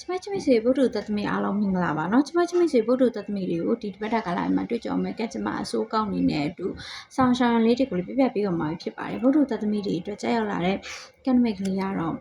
ချမချမစေဘုဒ္ဓတသမီအားလုံးမင်္ဂလာပါเนาะချမချမစေဘုဒ္ဓတသမီတွေကိုဒီတပတ်တာကလာမှာတွေ့ကြုံမယ်ကက်ချမအစိုးကောင်းနေတဲ့အတူဆောင်းရှောင်းလေးတွေကိုလည်းပြပြပေးအောင်မှာဖြစ်ပါတယ်ဘုဒ္ဓတသမီတွေအတွက်ကြောက်ရောက်လာတဲ့ကက်နမစ်ကလေးကတော့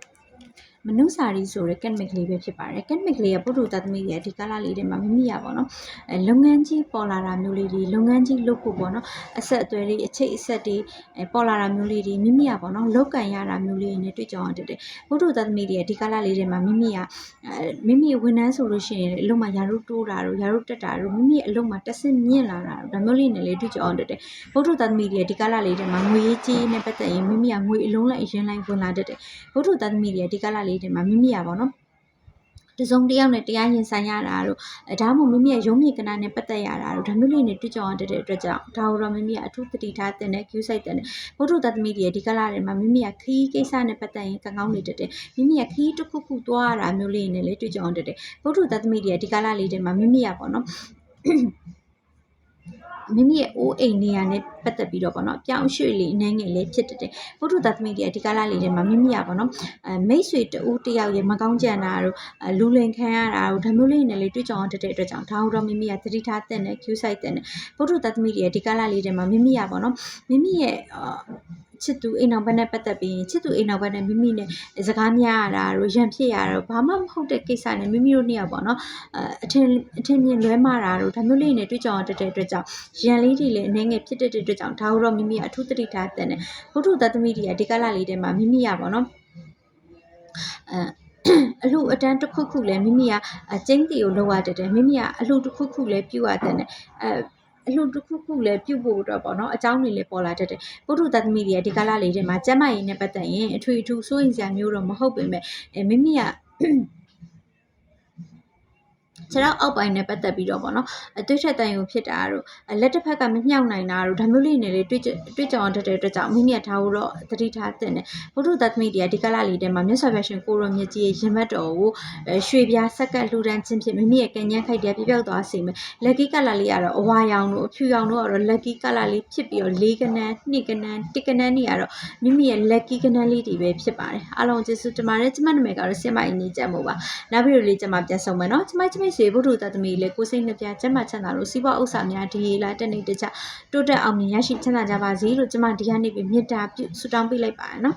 မနုစာရီဆိုတဲ့ကက်နမစ်ကလေးပဲဖြစ်ပါတယ်ကက်နမစ်ကလေးကဘုဒ္ဓတသမီရဲ့ဒီကာလလေးတွေမှာမိမိရပါတော့အဲလုပ်ငန်းကြီးပေါ်လာတာမျိုးလေးတွေလုပ်ငန်းကြီးလုပ်ဖို့ပေါ့နော်အဆက်အသွယ်တွေအချိတ်အဆက်တွေအဲပေါ်လာတာမျိုးလေးတွေမိမိရပါတော့လောက်ကန်ရတာမျိုးလေးတွေနဲ့တွေ့ကြုံရတဲ့ဘုဒ္ဓတသမီတွေရဲ့ဒီကာလလေးတွေမှာမိမိကအဲမိမိဝန်ထမ်းဆိုလို့ရှိရင်အလုပ်မှာယာရုတိုးတာတို့ယာရုတက်တာတို့မိမိအလုပ်မှာတက်ဆင့်မြင့်လာတာတို့ဒါမျိုးလေးနဲ့လေးတွေ့ကြအောင်တက်တယ်ဘုဒ္ဓသာသမီတွေဒီကာလလေးတွေမှာငွေရေးကြေးနဲ့ပတ်သက်ရင်မိမိကငွေအလုံးလိုက်အရင်လိုက်ဝင်လာတတ်တယ်ဘုဒ္ဓသာသမီတွေဒီကာလလေးတွေမှာမိမိကပေါ့နော်တစုံတစ်ယောက်နဲ့တရားရင်ဆိုင်ရတာတို့အဲဒါမှမဟုတ်မိမိရဲ့ရုံးမြေကနာနဲ့ပတ်သက်ရတာတို့ဒါမျိုးလေးနဲ့တွေ့ကြအောင်တက်တဲ့အတွက်ကြောင့်ဒါကိုတော့မိမိကအထူးသတိထားတဲ့နဲ့ queue site တဲ့ဘုဒ္ဓသာသမီတွေဒီကာလတွေမှာမိမိကခီးကိစ္စနဲ့ပတ်သက်ရင်ကံကောင်းနေတတ်တယ်မိမိရဲ့ခီးတစ်ခုခုသွားရတာမျိုးလေးနဲ့လေတွေ့ကြအောင်တက်တယ်ဘုဒ္ဓသတ္တမိတွေဒီကာလလေးတွေမှာမိမိရပေါ့နော် မိမိရဲ့အိုးအိမ်နေရာနဲ့ပတ်သက်ပြီးတော့ပေါ့နော်ပြောင်းရွှေ့လေးအနေငယ်လေးဖြစ်တတ်တယ်ဘုဒ္ဓသတ္တမိတွေဒီကာလလေးတွေမှာမိမိရပေါ့နော်အဲမိတ်ဆွေတဦးတယောက်ရဲ့မကောင်းကြံတာတို့အဲလူလင်ခံရတာတို့ဒါမျိုးလေးနဲ့လေတွေ့ကြအောင်တက်တဲ့အတွက်ကြောင့်ဒါတော့မိမိကသတိထားတဲ့နဲ့ queue site တဲ့နဲ့ဘုဒ္ဓသတ္တမိတွေဒီကာလလေးတွေမှာမိမိရပေါ့နော်မိမိရဲ့အာ ချစ်သူအိမ်အောင်ဘက်နဲ့ပတ်သက်ပြီးချစ်သူအိမ်အောင်ဘက်နဲ့မိမိနဲ့စကားများရတာတို့ရံဖြစ်ရတာတို့ဘာမှမဟုတ်တဲ့ကိစ္စနဲ့မိမိတို့နှစ်ယောက်ပေါ့နော်အဲအထင်အထင်မြင်လွဲမှားတာတို့ဒါမျိုးလေးနဲ့တွေ့ကြအောင်တက်တဲ့အတွက်ကြောင့်ရံလေးတွေလည်းအနေငယ်ဖြစ်တဲ့အတွက်ကြောင့်ဒါတော့မိမိကအထူးသတိထားတဲ့နဲ့ဘုဒ္ဓသတ္တမိတွေကဒီကလာလေးထဲမှာမိမိရပေါ့နော်အဲအလှအတန်းတစ်ခုခုလည်းမိမိကအကျင်းတီကိုလောက်ရတတ်တယ်မိမိကအလှတစ်ခုခုလည်းပြုတ်ရတဲ့နဲ့အဲ အလှတစ်ခုခုလည်းပြုတ်ဖို့အတွက်ပေါ့နော်အကြောင်းတွေလည်းပေါ်လာတတ်တယ်ပုထုသတ္တမိတွေကဒီကာလလေးတွေမှာကျမ်းမာရေးနဲ့ပတ်သက်ရင်အထွေအထူးစိုးရင်စရာမျိုးတော့မဟုတ်ပေမဲ့အဲမိမိက ခြေထောက်အောက်ပိုင်းနဲ့ပတ်သက်ပြီးတော့ပေါ့နော်အသွေးထက်တန်ရုံဖြစ်တာတို့အလက်တစ်ဖက်ကမမြောက်နိုင်တာတို့ဒါမျိုးလေးနဲ့လေတွေ့ကြတွေ့ကြအောင်တတ်တဲ့အတွက်ကြောင့်မိမိကဒါကိုတော့သတိထားသင့်တယ်ဘုဒ္ဓသတ္တမိတွေကဒီကလလေးထဲမှာမြတ်စွာဘုရားရှင်ကိုရောမြတ်ကြီးရဲ့ရင်မတ်တော်ကိုအဲရွှေပြားဆက်ကပ်လှူဒန်းခြင်းဖြင့်မိမိရဲ့ကံဉန်းခိုက်တဲ့ပြပြောက်သွားစေမယ်လက်ကီကလလေးကတော့အဝါရောင်တို့အဖြူရောင်တို့ကတော့လက်ကီကလလေးဖြစ်ပြီးတော့လေးကနန်းနှစ်ကနန်းတစ်ကနန်းနေရတော့မိမိရဲ့လက်ကီကနန်းလေးတွေပဲဖြစ်ပါတယ်အားလုံးကျေးဇူးတင်ပါတယ်ကျမနာမည်ကတော့ဆင်မအင်းကြီးကြက်မို့ပါနောက်ပြီးတော့လေးကျမပြန်ဆောင်မယ်နော်ကျမကျမစေဘုဒ္ဓတသမီးလေးကိုစိတ်နှပြကျမချမ်းသာလို့စီးပွားဥစ္စာများဒီလာတက်နေတကြတိုးတက်အောင်မြင်ရရှိချမ်းသာကြပါစေလို့ကျမဒီကနေ့ပဲမေတ္တာပြုဆုတောင်းပေးလိုက်ပါရနော်